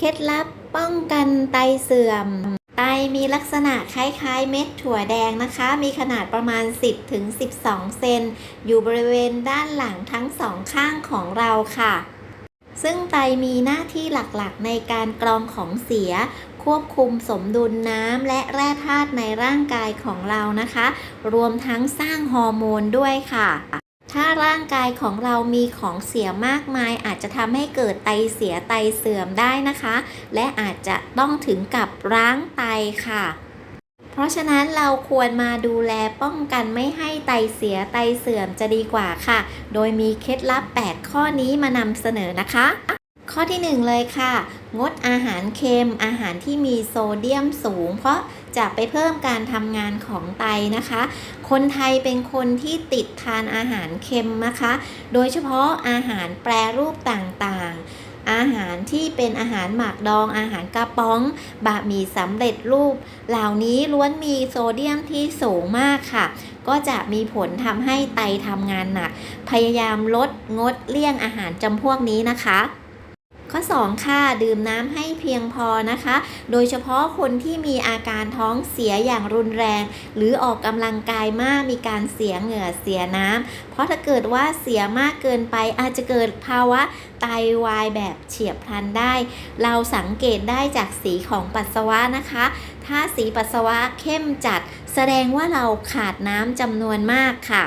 เคล็ดลับป้องกันไตเสื่อม ไตมีลักษณะคล้ายๆ เม็ดถั่วแดงนะคะ มีขนาดประมาณ 10ถึง12 เซน อยู่บริเวณด้านหลังทั้งสองข้างของเราค่ะ ซึ่งไตมีหน้าที่หลักๆ ในการกรองของเสีย ควบคุมสมดุลน้ำและแร่ธาตุในร่างกายของเรานะคะ รวมทั้งสร้างฮอร์โมนด้วยค่ะ ถ้าร่างกายของเรามีของเสียมากมาย อาจจะทำให้เกิดไตเสียไตเสื่อมได้นะคะ และอาจจะต้องถึงกับร้างไตค่ะ เพราะฉะนั้นเราควรมาดูแลป้องกันไม่ให้ไตเสียไตเสื่อมจะดีกว่าค่ะ โดยมีเคล็ดลับ 8 ข้อนี้มานำเสนอนะคะ ข้อที่ 1 เลยค่ะ งดอาหารเค็มอาหารที่มีโซเดียมสูง เพราะจะไปเพิ่มการทำงานของไตนะคะ คนไทยเป็นคนที่ติดทานอาหารเค็มนะคะ โดยเฉพาะอาหารแปรรูปต่างๆ อาหารที่เป็นอาหารหมักดอง อาหารกระป๋อง บะหมี่สำเร็จรูป เหล่านี้ล้วนมีโซเดียมที่สูงมากค่ะก็จะมีผลทำให้ไตทำงานหนัก พยายามลดงดเลี่ยงอาหารจำพวกนี้นะคะ ข้อ 2 ค่ะ ดื่มน้ำให้เพียงพอนะคะ โดยเฉพาะคนที่มีอาการท้องเสียอย่างรุนแรง หรือออกกำลังกายมากมีการเสียเหงื่อเสียน้ำเพราะถ้าเกิดว่าเสียมากเกินไปอาจจะเกิดภาวะไตวายแบบเฉียบพลันได้ เราสังเกตได้จากสีของปัสสาวะนะคะ ถ้าสีปัสสาวะเข้มจัด แสดงว่าเราขาดน้ำจำนวนมากค่ะ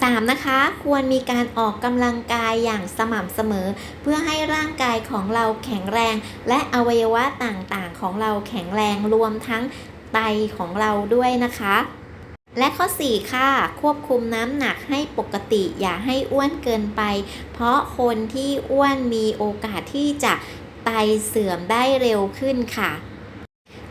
3. นะคะควรมีการออกกำลังกายอย่างสม่ำเสมอ เพื่อให้ร่างกายของเราแข็งแรง และอวัยวะต่างๆ ของเราแข็งแรงรวมทั้งไตของเราด้วยนะคะ และข้อ 4 ค่ะ ควบคุมน้ำหนักให้ปกติอย่าให้อ้วนเกินไป เพราะคนที่อ้วนมีโอกาสที่จะไตเสื่อมได้เร็วขึ้นค่ะ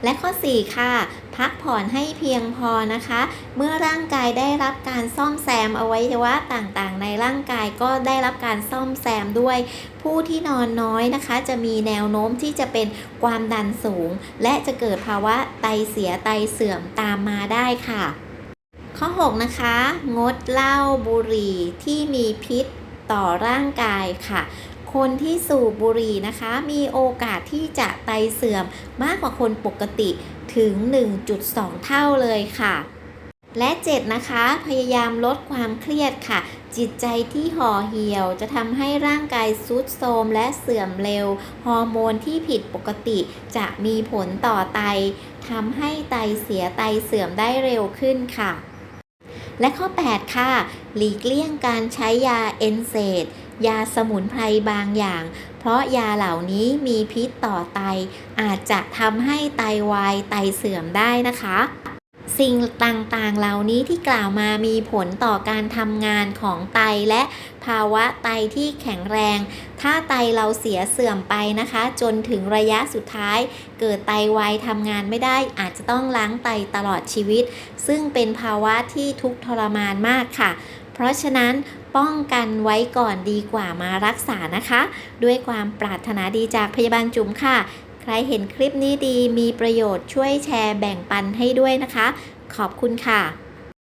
และข้อ 4 ค่ะ พักผ่อนให้เพียงพอนะคะ เมื่อร่างกายได้รับการซ่อมแซมอวัยวะต่างๆ ในร่างกายก็ได้รับการซ่อมแซมด้วย ผู้ที่นอนน้อยนะคะ จะมีแนวโน้มที่จะเป็นความดันสูง และจะเกิดภาวะไตเสียไตเสื่อมตามมาได้ค่ะ ข้อ 6 นะคะ งดเหล้าบุหรี่ที่มีพิษต่อร่างกายค่ะ คนที่สูบบุหรี่นะคะ มีโอกาสที่จะไตเสื่อมมากกว่าคนปกติถึง 1.2 เท่าเลยค่ะ และ 7 นะคะ พยายามลดความเครียดค่ะ จิตใจที่ห่อเหี่ยวจะทำให้ร่างกายซุดโทรมและเสื่อมเร็ว ฮอร์โมนที่ผิดปกติจะมีผลต่อไตทำให้ไตเสียไตเสื่อมได้เร็วขึ้นค่ะ และข้อ 8 ค่ะ หลีกเลี่ยงการใช้ยาเอนเซด ยาสมุนไพรบางอย่าง เพราะยาเหล่านี้มีพิษต่อไต อาจจะทำให้ไตวายไตเสื่อมได้นะคะสิ่งต่างๆ เหล่านี้ที่กล่าวมามีผลต่อการทำงานของไตและภาวะไตที่แข็งแรง ถ้าไตเราเสียเสื่อมไปนะคะ จนถึงระยะสุดท้าย เกิดไตวายทำงานไม่ได้ อาจจะต้องล้างไตตลอดชีวิต ซึ่งเป็นภาวะที่ทุกทรมานมากค่ะ เพราะฉะนั้น ป้องกันไว้ก่อนดีกว่ามารักษานะคะ ด้วยความปรารถนาดีจากพยาบาลจุ๋มค่ะ ใครเห็นคลิปนี้ดีมีประโยชน์ช่วยแชร์แบ่งปันให้ด้วยนะคะ ขอบคุณค่ะ